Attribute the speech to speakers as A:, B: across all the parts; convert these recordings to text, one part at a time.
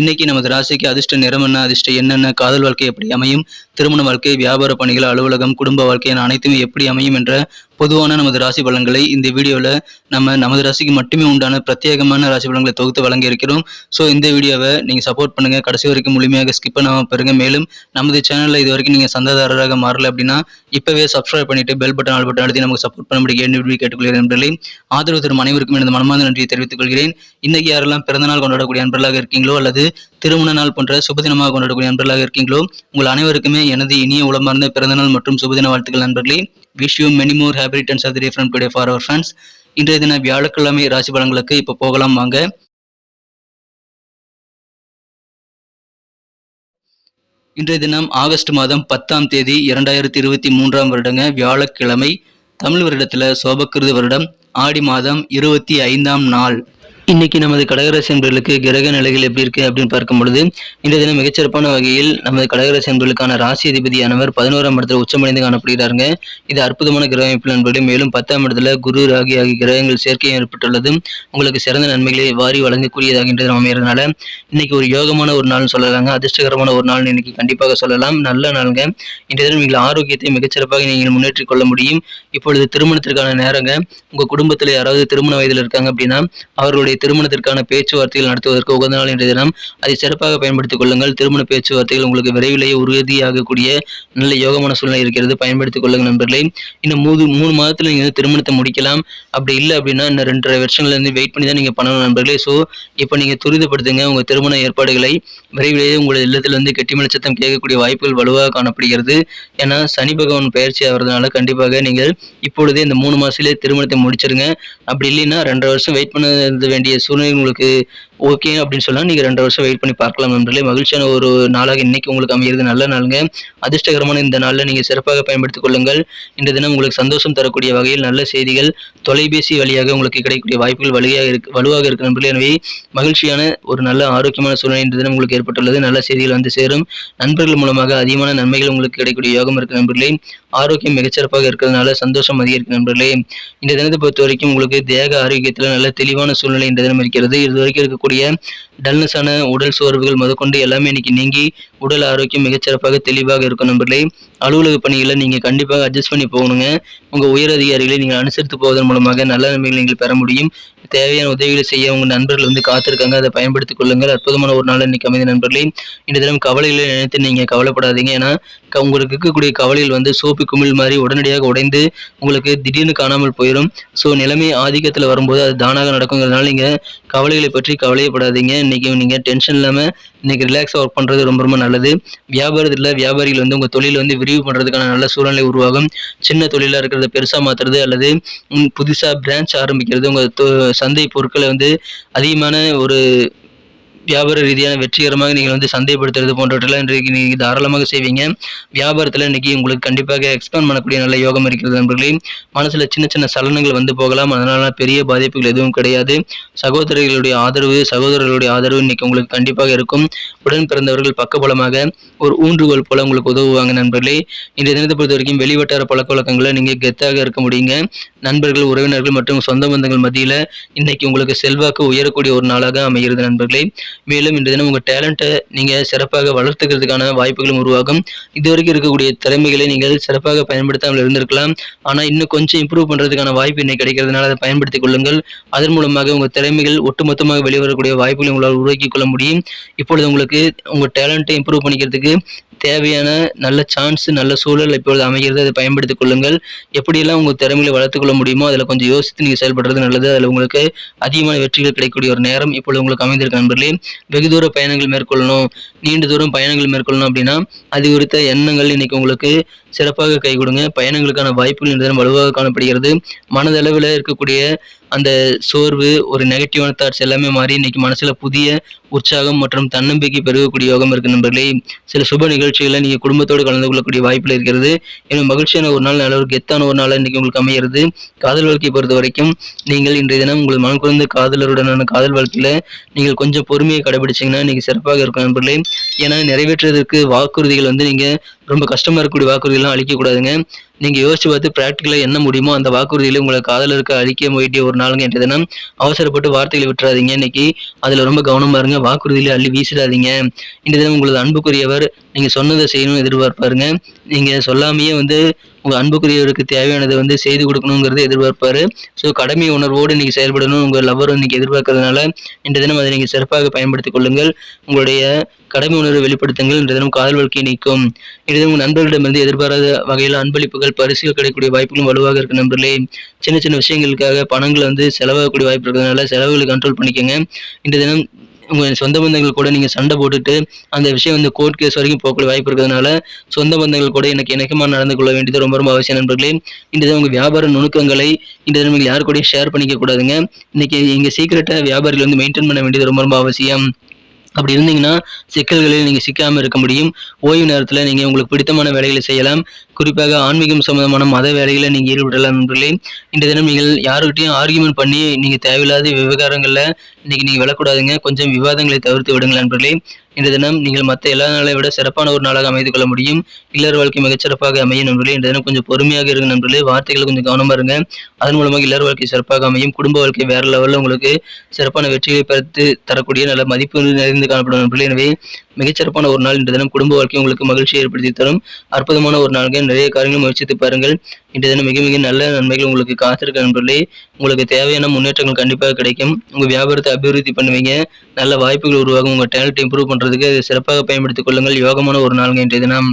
A: இன்னைக்கு நமது ராசிக்கு அதிர்ஷ்ட நிறம் என்ன அதிர்ஷ்ட என்னென்ன காதல் வாழ்க்கை எப்படி அமையும் திருமண வாழ்க்கை வியாபார பணிகள் அலுவலகம் குடும்ப வாழ்க்கை என அனைத்துமே எப்படி அமையும் என்ற பொதுவான நமது ராசி பலன்களை இந்த வீடியோவில் நம்ம நமது ராசிக்கு மட்டுமே உண்டான பிரத்யேகமான ராசி பலன்களை தொகுத்து வழங்கி இருக்கிறோம். ஸோ இந்த வீடியோவை நீங்கள் சப்போர்ட் பண்ணுங்க. கடைசி வரைக்கும் முழுமையாக ஸ்கிப் பண்ணாமல் பாருங்க. மேலும் நமது சேனலில் இது வரைக்கும் நீங்கள் சந்தாதாரராக மாறல அப்படின்னா இப்போவே சப்ஸ்கிரைப் பண்ணிட்டு பெல் பட்டன் ஆல் பட்டன் அழுத்தி நமக்கு சப்போர்ட் பண்ணும்படி என்று கேட்டுக்கொள்கிறேன் நண்பர்களே. ஆதரவு தரும் அனைவருக்கும் எனது மனமார்ந்த நன்றியை தெரிவித்துக் கொள்கிறேன். இன்னைக்கு யாரெல்லாம் பிறந்தநாள் கொண்டாடக்கூடிய நண்பர்களாக இருக்கீங்களோ அல்லது திருமண நாள் போன்ற சுபதினமாக கொண்டாடக்கூடிய நண்பர்களாக இருக்கீங்களோ உங்கள் அனைவருக்குமே எனது இனிய உளமார்ந்த பிறந்தநாள் மற்றும் சுபதின வாழ்த்துக்கள் நண்பர்களே. Wish you many more happy returns of the day from today for our friends இன்றைய தின வியாழக்கிழமை ராசி பலன்களுக்கு இப்போ போகலாம் வாங்க. இன்றைய தினம் ஆகஸ்ட் மாதம் பத்தாம் தேதி இரண்டாயிரத்தி இருபத்தி மூன்றாம் வருடங்க வியாழக்கிழமை தமிழ் வருடத்தில் சோபக்கிருது வருடம். ஆடி மாதம் இருபத்தி ஐந்தாம் நாள். இன்னைக்கு நமது கடகராசி என்பர்களுக்கு கிரக நிலைகள் எப்படி இருக்கு அப்படின்னு பார்க்கும் பொழுது இன்றைய தினம் மிகச்சிறப்பான வகையில் நமது கடகராசி என்பர்களுக்கான ராசி அதிபதியானவர் பதினோராம் இடத்துல உச்சமடைந்து காணப்படுகிறாருங்க. இது அற்புதமான கிரக அமைப்பு நண்பர்களே மேலும் பத்தாம் இடத்துல குரு ராகி ஆகிய கிரகங்கள் சேர்க்கையும் ஏற்பட்டுள்ளது. உங்களுக்கு சிறந்த நன்மைகளை வாரி வழங்கக்கூடியதாகின்றது அமைகிறதுனால இன்னைக்கு ஒரு யோகமான ஒரு நாள்னு சொல்லலாங்க. அதிர்ஷ்டகரமான ஒரு நாள் இன்னைக்கு கண்டிப்பாக சொல்லலாம். நல்ல நாளுங்க. இன்றைய தினம் நீங்கள் ஆரோக்கியத்தை மிகச்சிறப்பாக நீங்கள் முன்னேற்றிக் கொள்ள முடியும். இப்பொழுது திருமணத்திற்கான நேரங்க. உங்க குடும்பத்தில் யாராவது திருமண வயதில் இருக்காங்க அப்படின்னா அவர்களுடைய திருமணத்திற்கான பேச்சுவார்த்தைகள் நடத்துவதற்கு உகந்த நாள் இன்றைய தினம். அதை சிறப்பாக பயன்படுத்திக் கொள்ளுங்கள். திருமண பேச்சுவார்த்தைகள் உங்களுக்கு விரைவிலேயே உறுதியாகக்கூடிய நல்ல யோகமான சூழ்நிலை இருக்கிறது. பயன்படுத்திக் கொள்ளுங்கள் நண்பர்களே. இன்னும் மூணு மூணு மாதத்துல நீங்கள் வந்து திருமணத்தை முடிக்கலாம். அப்படி இல்லை அப்படின்னா இன்னும் ரெண்டரை வருஷங்கள்ல இருந்து வெயிட் பண்ணி தான் நீங்க பண்ணணும் நண்பர்களே. ஸோ இப்போ நீங்க துரிதப்படுத்துங்க. உங்கள் திருமண ஏற்பாடுகளை விரைவிலேயே உங்களது இல்லத்திலிருந்து கெட்டிமலை சத்தம் கேட்கக்கூடிய வாய்ப்புகள் வலுவாக காணப்படுகிறது. ஏன்னா சனி பகவான் பயிற்சி ஆகிறதுனால கண்டிப்பாக நீங்கள் இப்பொழுதே இந்த மூணு மாதத்திலே திருமணத்தை முடிச்சிருங்க. அப்படி இல்லைன்னா ரெண்டரை வருஷம் வெயிட் பண்ண வேண்டிய வேண்டிய சூழ்நிலை உங்களுக்கு ஓகே அப்படின்னு சொன்னால் நீங்கள் ரெண்டு வருஷம் வெயிட் பண்ணி பார்க்கலாம் நண்பர்களே. மகிழ்ச்சியான ஒரு நாளாக இன்னைக்கு உங்களுக்கு அமைகிறது நல்ல நாளுங்க. அதிர்ஷ்டகரமான இந்த நாளில் நீங்கள் சிறப்பாக பயன்படுத்திக் கொள்ளுங்கள். இந்த தினம் உங்களுக்கு சந்தோஷம் தரக்கூடிய வகையில் நல்ல செய்திகள் தொலைபேசி வழியாக உங்களுக்கு கிடைக்கக்கூடிய வாய்ப்புகள் வழியாக இருக்கு வலுவாக இருக்கு நண்பர்களே. எனவே மகிழ்ச்சியான ஒரு நல்ல ஆரோக்கியமான சூழ்நிலை இந்த தினம் உங்களுக்கு ஏற்பட்டுள்ளது. நல்ல செய்திகள் வந்து சேரும். நண்பர்கள் மூலமாக அதிகமான நன்மைகள் உங்களுக்கு கிடைக்கக்கூடிய யோகம் இருக்கு நண்பர்களே. ஆரோக்கியம் மிகச்சிறப்பாக இருக்கிறதுனால சந்தோஷம் அதிகரிக்கும் நண்பர்களே. இந்த தினத்தை பொறுத்த வரைக்கும் உங்களுக்கு தேக ஆரோக்கியத்தில் நல்ல தெளிவான சூழ்நிலை இந்த தினம் இருக்கிறது. இது வரைக்கும் இருக்கக்கூடிய டல்னஸான உடல் சோர்வுகள் முதற்கொண்டு எல்லாமே இன்னைக்கு நீங்கி உடல் ஆரோக்கியம் மிகச்சிறப்பாக தெளிவாக இருக்கும் நம்பர்களே அலுவலக பணிகளை நீங்கள் கண்டிப்பாக அட்ஜஸ்ட் பண்ணி போகணுங்க. உங்கள் உயர் அதிகாரிகளை நீங்கள் அனுசரித்து போவதன் மூலமாக நல்ல நன்மைகளை நீங்கள் பெற முடியும். தேவையான உதவிகளை செய்ய உங்கள் நண்பர்கள் வந்து காத்திருக்காங்க. அதை பயன்படுத்திக் கொள்ளுங்கள். அற்புதமான ஒரு நாள் இன்னைக்கு அமைந்த நண்பர்களே. இந்த தினம் கவலைகளை நினைத்து நீங்கள் கவலைப்படாதீங்க. ஏன்னா க- உங்களுக்கு இருக்கக்கூடிய கவலைகள் வந்து சோப்பு குமிழ் மாதிரி உடனடியாக உடைந்து உங்களுக்கு திடீர்னு காணாமல் போயிடும் ஸோ நிலைமை ஆதிக்கத்தில் வரும்போது அது தானாக நடக்குங்கிறதுனால நீங்கள் கவலைகளை பற்றி கவலையப்படாதீங்க. இன்னைக்கு நீங்க டென்ஷன் இல்லாம இன்னைக்கு ரிலாக்ஸாக ஒர்க் பண்றது ரொம்ப ரொம்ப நல்லது. வியாபாரத்தில் வியாபாரிகள் வந்து உங்க தொழில் வந்து விரிவு பண்றதுக்கான நல்ல சூழ்நிலை உருவாகும். சின்ன தொழிலா இருக்கிறத பெருசா மாத்துறது அல்லது புதுசாக புதுசா பிரான்ச் ஆரம்பிக்கிறது உங்க தொ- சந்தை பொருட்களை வந்து அதிகமான ஒரு வியாபார ரீதியான வெற்றிகரமாக நீங்கள் வந்து சந்தைப்படுத்துறது போன்றவற்றெல்லாம் இன்றைக்கு நீங்கள் தாராளமாக செய்வீங்க. வியாபாரத்தில் இன்னைக்கு உங்களுக்கு கண்டிப்பாக எக்ஸ்பேண்ட் பண்ணக்கூடிய நல்ல யோகம் இருக்கிறது நண்பர்களே. மனசில் சின்ன சின்ன சலனங்கள் வந்து போகலாம். அதனால பெரிய பாதிப்புகள் எதுவும் கிடையாது. சகோதரிகளுடைய ஆதரவு சகோதரர்களுடைய ஆதரவு இன்னைக்கு உங்களுக்கு கண்டிப்பாக இருக்கும். உடன் பிறந்தவர்கள் பக்கபலமாக ஒரு ஊன்றுகோல் போல உங்களுக்கு உதவுவாங்க நண்பர்களே. இன்றைய தினத்தை பொறுத்த வரைக்கும் வெளிவட்டார பழக்க வழக்கங்களை நீங்கள் கெத்தாக இருக்க முடியுங்க. நண்பர்கள் உறவினர்கள் மற்றும் சொந்த பந்தங்கள் மத்தியில் இன்னைக்கு உங்களுக்கு செல்வாக்கு உயரக்கூடிய ஒரு நாளாக அமைகிறது நண்பர்களே. மேலும் இன்று தினம் உங்கள் டேலண்ட்டை நீங்கள் சிறப்பாக வளர்த்துக்கிறதுக்கான வாய்ப்புகளும் உருவாகும். இதுவரைக்கும் இருக்கக்கூடிய திறமைகளை நீங்கள் சிறப்பாக பயன்படுத்தாமல் இருந்திருக்கலாம். ஆனால் இன்னும் கொஞ்சம் இம்ப்ரூவ் பண்ணுறதுக்கான வாய்ப்பு இன்னைக்கு கிடைக்கிறதுனால அதை பயன்படுத்திக் கொள்ளுங்கள். அதன் மூலமாக உங்கள் திறமைகள் ஒட்டுமொத்தமாக வெளிவரக்கூடிய வாய்ப்புகளை உங்களால் உருவாக்கிக் கொள்ள முடியும். இப்பொழுது உங்களுக்கு உங்கள் டேலண்ட்டை இம்ப்ரூவ் பண்ணிக்கிறதுக்கு தேவையான நல்ல சான்ஸ் நல்ல சூழல் இப்பொழுது அமைகிறது. அதை பயன்படுத்திக் கொள்ளுங்கள். எப்படியெல்லாம் உங்கள் திறமையை வளர்த்துக்கொள்ள முடியுமோ அதில் கொஞ்சம் யோசித்து நீங்கள் செயல்படுறது நல்லது. அதில் உங்களுக்கு அதிகமான வெற்றிகள் கிடைக்கக்கூடிய ஒரு நேரம் இப்பொழுது உங்களுக்கு அமைந்திருக்க நண்பர்களே. வெகு தூர பயணங்கள் மேற்கொள்ளணும். நீண்ட தூரம் பயணங்கள் மேற்கொள்ளணும் அப்படின்னா அது குறித்த எண்ணங்கள் இன்னைக்கு உங்களுக்கு சிறப்பாக கை கொடுங்க. பயணங்களுக்கான வாய்ப்புகள் இந்த தினம் வலுவாக காணப்படுகிறது. மனதளவில் இருக்கக்கூடிய அந்த சோர்வு ஒரு நெகட்டிவான தாட்ஸ் எல்லாமே மாறி இன்னைக்கு மனசுல புதிய உற்சாகம் மற்றும் தன்னம்பிக்கை பெருகக்கூடிய யோகம் இருக்கு நண்பர்களே. சில சுப நிகழ்ச்சிகளை நீங்க குடும்பத்தோடு கலந்து கொள்ளக்கூடிய வாய்ப்புல இருக்கிறது. எனவே மகிழ்ச்சியான ஒரு நாள் நல்ல ஒரு கெத்தான ஒரு நாள் இன்னைக்கு உங்களுக்கு அமைகிறது காதல் வாழ்க்கையை பொறுத்த வரைக்கும் நீங்கள் இன்றைய தினம் உங்கள் மனம் குறைந்த காதலருடனான காதல் வாழ்க்கையில நீங்கள் கொஞ்சம் பொறுமையை கடைபிடிச்சிங்கன்னா இன்னைக்கு சிறப்பாக இருக்கும் நண்பர்களே. ஏன்னா நிறைவேற்றுவதற்கு வாக்குறுதிகள் வந்து நீங்க ரொம்ப கஷ்டமாக இருக்கக்கூடிய வாக்குறுதிலாம் அளிக்கக்கூடாதுங்க. நீங்கள் யோசிச்சு பார்த்து ப்ராக்டிக்கலாக என்ன முடியுமோ அந்த வாக்குறுதியில் உங்களை காதலருக்கு அழிக்க வேண்டிய ஒரு நாளுங்க. என்ற தினம் அவசரப்பட்டு வார்த்தைகளை விட்டுறாதீங்க. இன்னைக்கு அதில் ரொம்ப கவனமாக இருங்க. வாக்குறுதியில் அள்ளி வீசிடாதீங்க. இந்த தினம் உங்களது அன்புக்குரியவர் நீங்கள் சொன்னதை செய்யணும் எதிர்பார்ப்பாருங்க. நீங்கள் சொல்லாமையே வந்து உங்கள் அன்புக்குரியவருக்கு தேவையானதை வந்து செய்து கொடுக்கணுங்கிறது எதிர்பார்ப்பாரு. ஸோ கடமை உணர்வோடு இன்றைக்கி செயல்படணும் உங்கள் லவ்வர் இன்னைக்கு எதிர்பார்க்கறதுனால இந்த தினம் அதை நீங்கள் சிறப்பாக பயன்படுத்திக் கொள்ளுங்கள். உங்களுடைய கடமை உணர்வு வெளிப்படுத்துங்கள். இந்த தினம் காதல் வாழ்க்கையை நீக்கும். இந்த தினம் நண்பர்களிடமிருந்து எதிர்பாராத வகையில் அன்பளிப்புகள் பரிசுகள் கிடைக்கக்கூடிய வாய்ப்புகளும் வலுவாக இருக்கு நண்பர்களே. சின்ன சின்ன விஷயங்களுக்காக பணங்களை வந்து செலவாகக்கூடிய வாய்ப்பு இருக்கிறதுனால செலவுகளை கண்ட்ரோல் பண்ணிக்கோங்க. இந்த தினம் உங்கள் சொந்த பந்தங்கள் கூட நீங்கள் சண்டை போட்டுட்டு அந்த விஷயம் வந்து கோர்ட் கேஸ் வரைக்கும் போகக்கூடிய வாய்ப்பு இருக்கிறதுனால சொந்த பந்தங்கள் கூட எனக்கு இணக்கமாக நடந்து கொள்ள வேண்டியது ரொம்ப ரொம்ப அவசியம் நண்பர்களே. இந்த உங்கள் வியாபார நுணுக்கங்களை இந்த தினம் நீங்கள் யார் கூடயும் ஷேர் பண்ணிக்க கூடாதுங்க. இன்னைக்கு எங்கள் சீக்கிரட்டை வியாபாரிகள் வந்து மெயின்டைன் பண்ண வேண்டியது ரொம்ப ரொம்ப அவசியம். அப்படி இருந்தீங்கன்னா சிக்கல்களில் நீங்கள் சிக்காமல் இருக்க முடியும். ஓய்வு நேரத்தில் நீங்கள் உங்களுக்கு பிடித்தமான வேலைகளை செய்யலாம். குறிப்பாக ஆன்மீகம் சம்பந்தமான மத வேலைகளை நீங்கள் ஈடுபடலாம் நண்பர்களே. இன்றைய தினம் நீங்கள் யாருக்கிட்டையும் ஆர்கியூமெண்ட் பண்ணி நீங்கள் தேவையில்லாத விவகாரங்களில் இன்னைக்கு நீங்கள் விழக்கூடாதுங்க. கொஞ்சம் விவாதங்களை தவிர்த்து விடுங்கள் நண்பர்களே. இன்றைய தினம் நீங்கள் மற்ற எல்லா நாளை விட சிறப்பான ஒரு நாளாக அமைத்து கொள்ள முடியும். இல்லற வாழ்க்கை மிகச்சிறப்பாக அமையும் நண்பர்களே. இன்றைய தினம் கொஞ்சம் பொறுமையாக இருங்க நண்பர்களே. வார்த்தைகள் கொஞ்சம் கவனமாக இருங்க அதன் மூலமாக இல்லற வாழ்க்கை சிறப்பாக அமையும். குடும்ப வாழ்க்கை வேற லெவலில் உங்களுக்கு சிறப்பான வெற்றியை பெறுத்து தரக்கூடிய நல்ல மதிப்பு நிறைந்து காணப்படும் நண்பர்களே. எனவே மிகச்சிறப்பான ஒரு நாள் இன்றைய தினம் குடும்ப வாழ்க்கை உங்களுக்கு மகிழ்ச்சியை ஏற்படுத்தி தரும். அற்புதமான ஒரு நாள்கள் நிறைய காரியங்களை முயற்சித்து பாருங்கள். இன்றைய தினம் மிக மிக நல்ல நன்மைகள் உங்களுக்கு காத்திருக்க நண்பர்களே. உங்களுக்கு தேவையான முன்னேற்றங்கள் கண்டிப்பாக கிடைக்கும். உங்கள் வியாபாரத்தை அபிவிருத்தி பண்ணுவீங்க. நல்ல வாய்ப்புகள் உருவாகும். உங்கள் டேலண்ட் இம்ப்ரூவ் பண்ணுறதுக்கு அதை சிறப்பாக பயன்படுத்திக் கொள்ளுங்கள். யோகமான ஒரு நாளுங்க இன்றைய தினம்.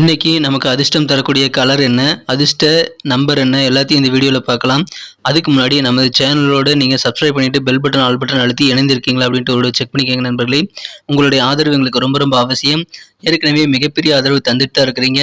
A: இன்னைக்கு நமக்கு அதிர்ஷ்டம் தரக்கூடிய கலர் என்ன? அதிர்ஷ்ட நம்பர் என்ன? எல்லாத்தையும் இந்த வீடியோவில் பார்க்கலாம். அதுக்கு முன்னாடி நமது சேனலோட நீங்கள் சப்ஸ்கிரைப் பண்ணிவிட்டு பெல் பட்டன் ஆல் பட்டன் அழுத்தி இணைந்திருக்கீங்களா அப்படின்ட்டு ஒரு செக் பண்ணிக்கோங்க நண்பர்களே. உங்களுடைய ஆதரவு எங்களுக்கு ரொம்ப ரொம்ப அவசியம். ஏற்கனவே மிகப்பெரிய ஆதரவு தந்துட்டு தான் இருக்கிறீங்க.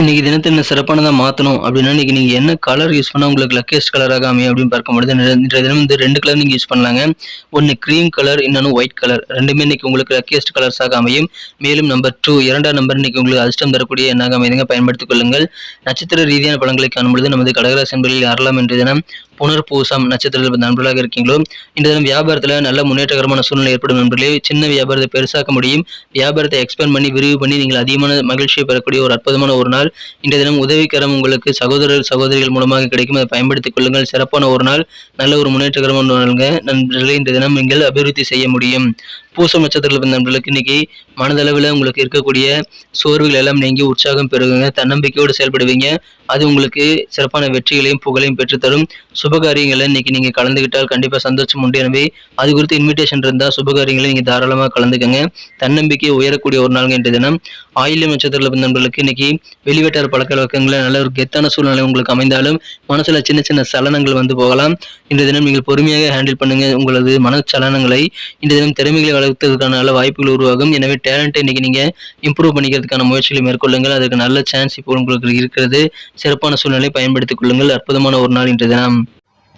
A: இன்னைக்கு தினத்தை என்ன சிறப்பானதாக மாற்றணும் அப்படின்னா இன்றைக்கி நீங்கள் என்ன கலர் யூஸ் பண்ணால் உங்களுக்கு லக்கேஸ்ட் கலராக அமையும் அப்படின்னு பார்க்கும்பொழுது இன்றைய தினம் வந்து ரெண்டு கலர் நீங்கள் யூஸ் பண்ணலாங்க. ஒன்று க்ரீம் கலர் இன்னொன்று ஒயிட் கலர் ரெண்டுமே இன்னைக்கு உங்களுக்கு லக்கேஸ்ட் கலர்ஸாக அமையும் மேலும் நம்பர் டூ இரண்டாம் நம்பர் இன்னைக்கு உங்களுக்கு அதிர்ஷ்டம் தரக்கூடிய எண்ணாக அமைதுங்க பயன்படுத்திக் கொள்ளுங்கள். நட்சத்திர ரீதியான பழங்களை காணும்பொழுது நமது கடகராசி என்பதில் யாரெல்லாம் இன்றைய தினம். புனர்பூசம் நட்சத்திரத்தில் நண்பர்களாக இருக்கீங்களோ இந்த தினம் வியாபாரத்தில் நல்ல முன்னேற்றகரமான சூழ்நிலை ஏற்படும் நண்பர்களே சின்ன வியாபாரத்தை பெருசாக்க முடியும். வியாபாரத்தை எக்ஸ்பேண்ட் பண்ணி விரிவு பண்ணி நீங்கள் அதிகமான மகிழ்ச்சியை பெறக்கூடிய ஒரு அற்புதமான ஒரு நாள். இந்த தினம் உதவிக்கரம் உங்களுக்கு சகோதரர் சகோதரிகள் மூலமாக கிடைக்கும். அதை பயன்படுத்திக் கொள்ளுங்கள். சிறப்பான ஒரு நாள். நல்ல ஒரு முன்னேற்றகரமான நாளுங்க. நண்பர்களே இந்த தினம் நீங்கள் அபிவிருத்தி செய்ய முடியும். பூசம் நட்சத்திரத்தில் பிறந்த நண்பர்களுக்கு இன்னைக்கு மனதளவில் உங்களுக்கு இருக்கக்கூடிய சோர்வுகள் எல்லாம் நீங்கி உற்சாகம் பெறுவீங்க தன்னம்பிக்கையோடு செயல்படுவீங்க. அது உங்களுக்கு சிறப்பான வெற்றிகளையும் புகழையும் பெற்றுத்தரும். சுபகாரியங்களை இன்னைக்கு நீங்க கலந்துக்கிட்டால் கண்டிப்பா சந்தோஷம் உண்டு. எனவே அது குறித்து இன்விடேஷன் இருந்தால் சுபகாரியங்களை நீங்க தாராளமாக கலந்துக்கங்க. தன்னம்பிக்கை உயரக்கூடிய ஒரு நாள் என்ற தினம். ஆயில்யம் நட்சத்திரத்தில் பிறந்த நண்பர்களுக்கு இன்னைக்கு வெளிவட்டார பழக்க வழக்கங்களில் நல்ல ஒரு கெத்தான சூழ்நிலை உங்களுக்கு அமைந்தாலும் மனசுல சின்ன சின்ன சலனங்கள் வந்து போகலாம். இன்றைய தினம் நீங்கள் பொறுமையாக ஹேண்டில் பண்ணுங்க. உங்களது மனச்சலனங்களை இன்றைய தினம் திறமைகளை வளர்த்துறதுக்கான நல்ல வாய்ப்புகள் உருவாகும். எனவே டேலண்ட்டை இன்னைக்கு நீங்க இம்ப்ரூவ் பண்ணிக்கிறதுக்கான முயற்சிகளை மேற்கொள்ளுங்கள். அதுக்கு நல்ல சான்ஸ் இப்போ உங்களுக்கு இருக்கிறது. சிறப்பான சூழ்நிலை பயன்படுத்திக் கொள்ளுங்கள். அற்புதமான ஒரு நாள் இன்று தினம்.